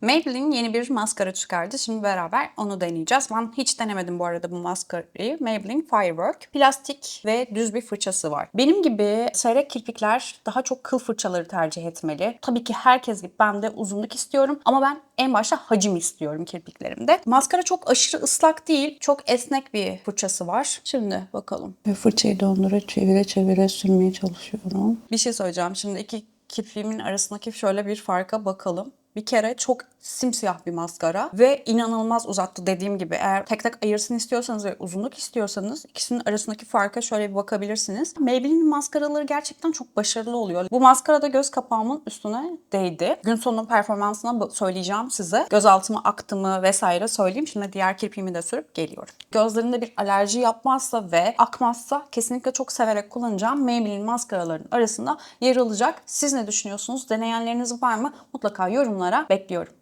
Maybelline yeni bir maskara çıkardı. Şimdi beraber onu deneyeceğiz. Ben hiç denemedim bu arada bu maskarayı. Maybelline Firework. Plastik ve düz bir fırçası var. Benim gibi seyrek kirpikler daha çok kıl fırçaları tercih etmeli. Tabii ki herkes gibi ben de uzunluk istiyorum ama ben en başta hacim istiyorum kirpiklerimde. Maskara çok aşırı ıslak değil. Çok esnek bir fırçası var. Şimdi bakalım. Fırçayı dondura çevire çevire sürmeye çalışıyorum. Bir şey söyleyeceğim. Şimdi iki kirpiğimin arasındaki şöyle bir farka bakalım. Bir kere çok simsiyah bir maskara ve inanılmaz uzattı dediğim gibi. Eğer tek tek ayırsın istiyorsanız ve uzunluk istiyorsanız ikisinin arasındaki farka şöyle bir bakabilirsiniz. Maybelline maskaraları gerçekten çok başarılı oluyor. Bu maskara da göz kapağımın üstüne değdi. Gün sonu performansına söyleyeceğim size. Göz altıma aktı mı vesaire söyleyeyim. Şimdi diğer kirpiğimi de sürüp geliyorum. Gözlerinde bir alerji yapmazsa ve akmazsa kesinlikle çok severek kullanacağım Maybelline maskaraların arasında yer alacak. Siz ne düşünüyorsunuz? Deneyenleriniz var mı? Mutlaka yorumlara bekliyorum.